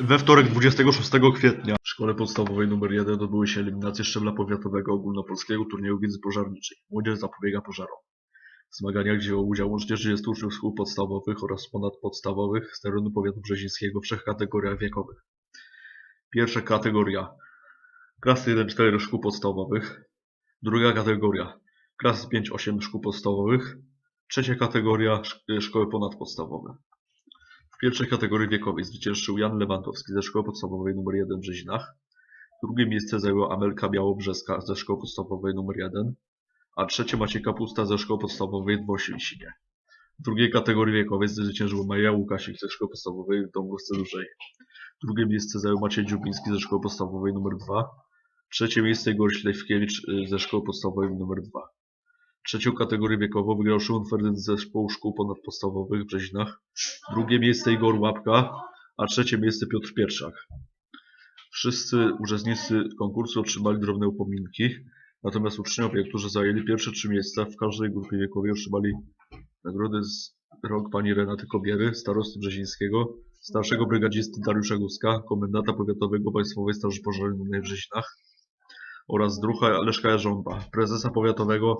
We wtorek 26 kwietnia w szkole podstawowej nr 1 odbyły się eliminacje szczebla powiatowego ogólnopolskiego turnieju wiedzy pożarniczej. Młodzież zapobiega pożarom. W zmaganiach wzięło udział łącznie 30 uczniów szkół podstawowych oraz ponadpodstawowych z terenu powiatu brzezińskiego w trzech kategoriach wiekowych. Pierwsza kategoria klasy 1-4 szkół podstawowych. Druga kategoria klasy 5-8 szkół podstawowych. Trzecia kategoria szk- szkoły ponadpodstawowe. Pierwszej kategorii wiekowej zwyciężył Jan Lewandowski ze szkoły podstawowej nr 1 w Brzezinach. Drugie miejsce zajęła Amelka Białobrzeska ze szkoły podstawowej nr 1, a trzecie Maciej Kapusta ze szkoły podstawowej w Oświęcimie. W drugiej kategorii wiekowej zwyciężył Maja Łukasik ze szkoły podstawowej w Dąbrówce Dużej. Drugie miejsce zajął Maciej Dziubiński ze szkoły podstawowej nr 2. Trzecie miejsce Igor Ślewkiewicz y, ze szkoły podstawowej nr 2. Trzecią kategorię wiekową wygrał Szymon Ferdynand z zespołu szkół ponadpodstawowych w Brzezinach. Drugie miejsce Igor Łapka, a trzecie miejsce Piotr Pierszak. Wszyscy uczestnicy konkursu otrzymali drobne upominki, natomiast uczniowie, którzy zajęli pierwsze trzy miejsca w każdej grupie wiekowej otrzymali nagrody z rąk pani Renaty Kobiery, starosty Brzezińskiego, starszego brygadzisty Dariusza Guska, komendanta powiatowego Państwowej Straży Pożarnej w Brzezinach oraz druha Leszka Jarząba, prezesa powiatowego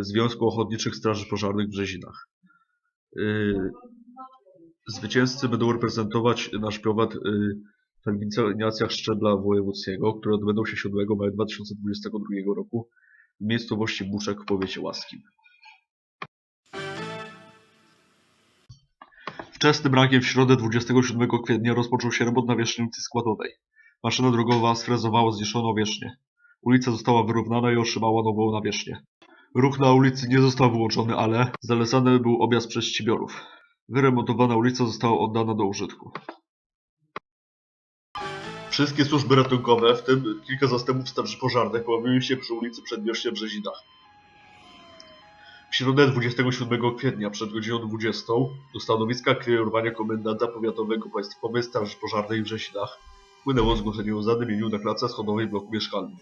Związku Ochotniczych Straży Pożarnych w Brzezinach. Y, Zwycięzcy będą reprezentować nasz powiat y, w eliminacjach szczebla wojewódzkiego, które odbędą się 7 maja 2022 roku w miejscowości Buczek w powiecie łaskim. Wczesnym rankiem w środę 27 kwietnia rozpoczął się remont nawierzchnicy składowej. Maszyna drogowa sfrezowała zniszczoną wierzchnię. Ulica została wyrównana i otrzymała nową nawierzchnię. Ruch na ulicy nie został wyłączony, ale zalecany był objazd przez ścibiorów. Wyremontowana ulica została oddana do użytku. Wszystkie służby ratunkowe, w tym kilka zastępów straży pożarnych, pojawiły się przy ulicy Przedmieście w Brzezinach. W środę 27 kwietnia przed godziną 20 do stanowiska kierowania komendanta powiatowego Państwowej Straży Pożarnej w Brzezinach wpłynęło zgłoszenie o zadymieniu na klatce schodowej bloku mieszkalnym.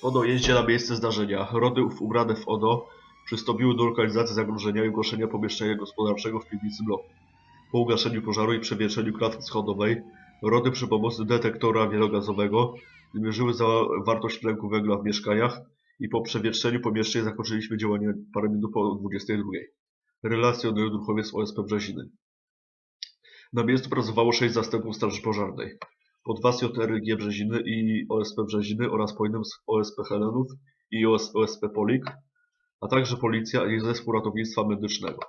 Po dojeździe na miejsce zdarzenia, rody ubrane w ODO przystąpiły do lokalizacji zagrożenia i ogłoszenia pomieszczenia gospodarczego w piwnicy bloku. Po ugaszeniu pożaru i przewietrzeniu klatki schodowej, rody przy pomocy detektora wielogazowego wymierzyły zawartość tlenku węgla w mieszkaniach i po przewietrzeniu pomieszczeń zakończyliśmy działanie parę minut po 22. Relacjonują druhowie z OSP Brzeziny. Na miejscu pracowało 6 zastępów straży pożarnej. Po dwa z JRG Brzeziny i OSP Brzeziny oraz po z OSP Helenów i OS OSP Polik, a także policja i zespół ratownictwa medycznego.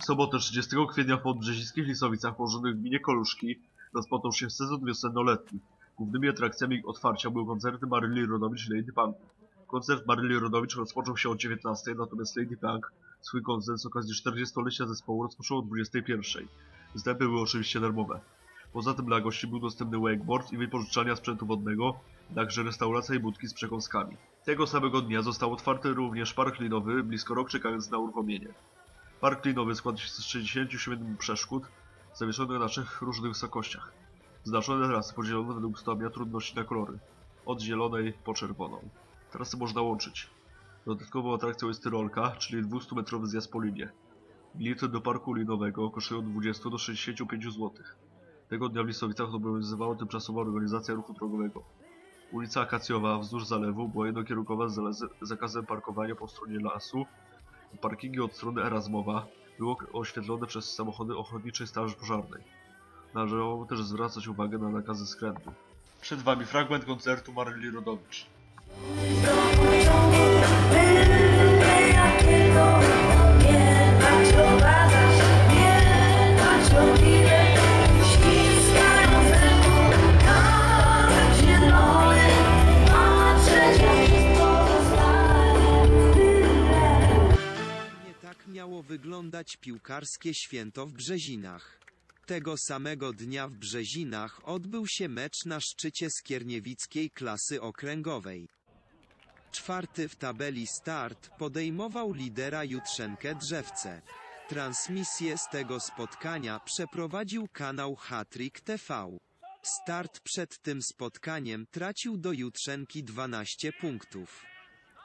W sobotę 30 kwietnia w podbrzezińskich Lisowicach położonych w gminie Koluszki rozpoczął się sezon wiosennoletni. Głównymi atrakcjami otwarcia były koncerty Maryli Rodowicz i Lady Punk. Koncert Maryli Rodowicz rozpoczął się o 19, natomiast Lady Punk swój koncert z okazji 40-lecia zespołu rozpoczął o 21. Wstępy były oczywiście darmowe. Poza tym dla gości był dostępny wakeboard i wypożyczalnia sprzętu wodnego, także restauracja i budki z przekąskami. Tego samego dnia został otwarty również park linowy, blisko rok czekając na uruchomienie. Park linowy składa się z 67 przeszkód, zawieszonych na trzech różnych wysokościach. Znaczone trasy podzielone według stopnia trudności na kolory, od zielonej po czerwoną. Trasy można łączyć. Dodatkową atrakcją jest tyrolka, czyli 200-metrowy zjazd po linie. Bilety do parku linowego kosztują od 20 do 65 zł. Tego dnia w Lisowicach obowiązywała tymczasowa organizacja ruchu drogowego. Ulica Akacjowa wzdłuż zalewu była jednokierunkowa z zakazem parkowania po stronie lasu. Parkingi od strony Erasmowa było oświetlone przez samochody ochotniczej straży pożarnej. Należało też zwracać uwagę na nakazy skrętu. Przed wami fragment koncertu Maryli Rodowicz. Tak miało wyglądać piłkarskie święto w Brzezinach. Tego samego dnia w Brzezinach odbył się mecz na szczycie skierniewickiej klasy okręgowej. Czwarty w tabeli start podejmował lidera Jutrzenkę Drzewce. Transmisję z tego spotkania przeprowadził kanał Hatrik TV. Start przed tym spotkaniem tracił do Jutrzenki 12 punktów.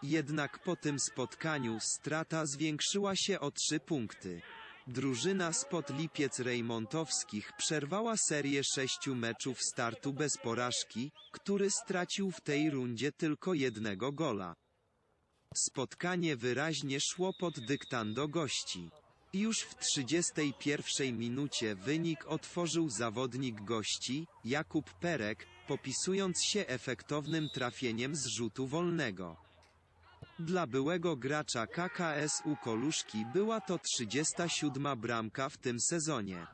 Jednak po tym spotkaniu strata zwiększyła się o 3 punkty. Drużyna spod Lipiec Rejmontowskich przerwała serię sześciu meczów startu bez porażki, który stracił w tej rundzie tylko jednego gola. Spotkanie wyraźnie szło pod dyktando gości. Już w 31 minucie wynik otworzył zawodnik gości, Jakub Perek, popisując się efektownym trafieniem z rzutu wolnego. Dla byłego gracza KKS-u Koluszki była to 37 bramka w tym sezonie.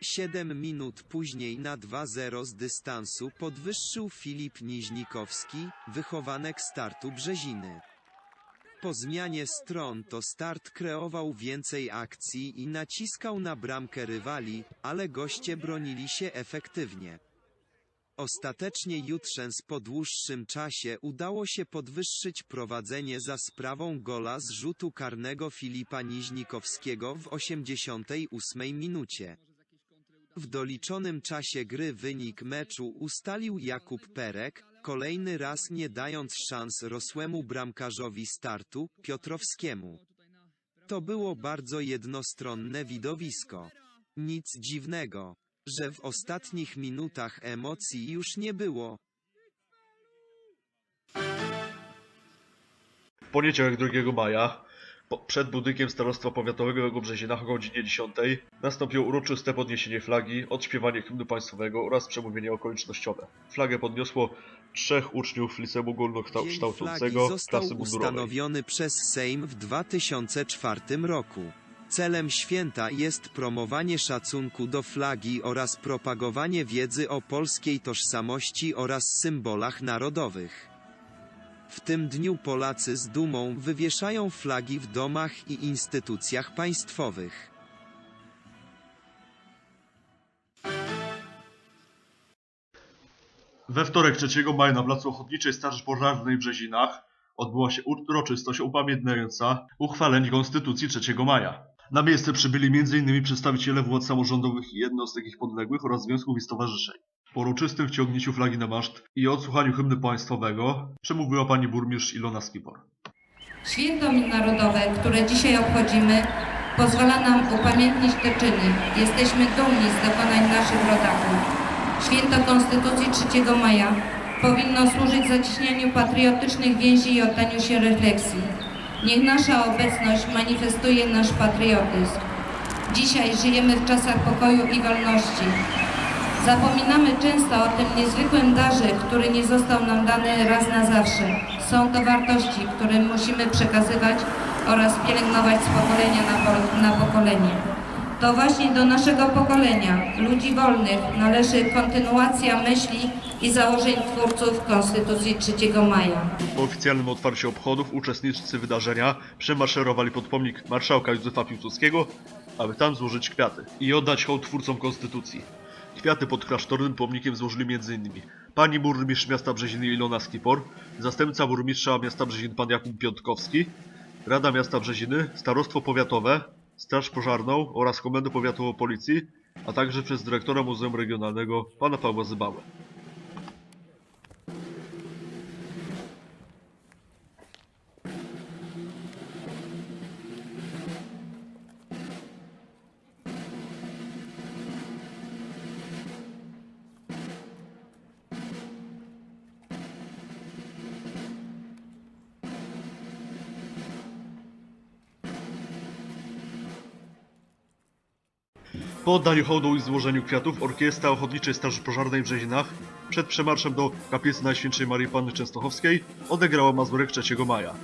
7 minut później na 2-0 z dystansu podwyższył Filip Niźnikowski, wychowanek startu Brzeziny. Po zmianie stron to start kreował więcej akcji i naciskał na bramkę rywali, ale goście bronili się efektywnie. Ostatecznie Jutrzens po dłuższym czasie udało się podwyższyć prowadzenie za sprawą gola z rzutu karnego Filipa Niźnikowskiego w 88 minucie. W doliczonym czasie gry wynik meczu ustalił Jakub Perek, kolejny raz nie dając szans rosłemu bramkarzowi startu, Piotrowskiemu. To było bardzo jednostronne widowisko. Nic dziwnego, że w ostatnich minutach emocji już nie było. Poniedziałek 2 maja, po, przed budynkiem Starostwa Powiatowego w Brzezinach o godzinie 10 nastąpiło uroczyste podniesienie flagi, odśpiewanie hymnu państwowego oraz przemówienie okolicznościowe. Flagę podniosło trzech uczniów liceum ogólnokształcącego został klasy mundurowej. ustanowiony przez Sejm w 2004 roku. Celem święta jest promowanie szacunku do flagi oraz propagowanie wiedzy o polskiej tożsamości oraz symbolach narodowych. W tym dniu Polacy z dumą wywieszają flagi w domach i instytucjach państwowych. We wtorek 3 maja na placu Ochotniczej Straży Pożarnej w Brzezinach odbyła się uroczystość upamiętniająca uchwalenie Konstytucji 3 maja. Na miejsce przybyli m.in. przedstawiciele władz samorządowych i jednostek ich podległych oraz związków i stowarzyszeń. Po uroczystym wciągnięciu flagi na maszt i odsłuchaniu hymnu państwowego przemówiła pani burmistrz Ilona Skipor. Święto Narodowe, które dzisiaj obchodzimy, pozwala nam upamiętnić te czyny. Jesteśmy dumni z dokonań naszych rodaków. Święto Konstytucji 3 maja powinno służyć zacieśnianiu patriotycznych więzi i oddaniu się refleksji. Niech nasza obecność manifestuje nasz patriotyzm. Dzisiaj żyjemy w czasach pokoju i wolności. Zapominamy często o tym niezwykłym darze, który nie został nam dany raz na zawsze. Są to wartości, które musimy przekazywać oraz pielęgnować z pokolenia na, po, na pokolenie. To właśnie do naszego pokolenia, ludzi wolnych, należy kontynuacja myśli i założeń twórców Konstytucji 3 maja. Po oficjalnym otwarciu obchodów uczestnicy wydarzenia przemaszerowali pod pomnik marszałka Józefa Piłsudskiego, aby tam złożyć kwiaty i oddać hołd twórcom Konstytucji. Kwiaty pod klasztornym pomnikiem złożyli m.in. pani burmistrz miasta Brzeziny Ilona Skipor, zastępca burmistrza miasta Brzezin pan Jakub Piątkowski, Rada Miasta Brzeziny, Starostwo Powiatowe, Straż Pożarną oraz Komendę Powiatową Policji, a także przez dyrektora Muzeum Regionalnego pana Pawła Zybałę. Po oddaniu hołdu i złożeniu kwiatów orkiestra Ochotniczej Straży Pożarnej w Brzezinach przed przemarszem do kaplicy Najświętszej Marii Panny Częstochowskiej odegrała Mazurek 3 maja.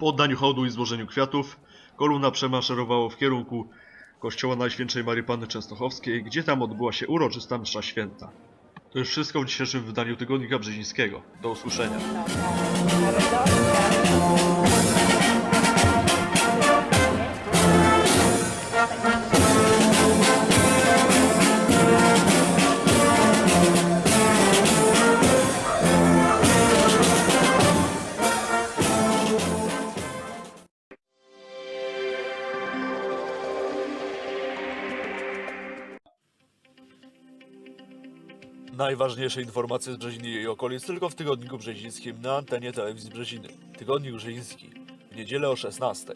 Po oddaniu hołdu i złożeniu kwiatów, kolumna przemaszerowała w kierunku kościoła Najświętszej Marii Panny Częstochowskiej, gdzie tam odbyła się uroczysta msza święta. To już wszystko w dzisiejszym wydaniu Tygodnika Brzezińskiego. Do usłyszenia. Najważniejsze informacje z Brzeziny i jej okolic tylko w Tygodniku Brzezińskim na antenie telewizji Brzeziny. Tygodnik Brzeziński w niedzielę o 16.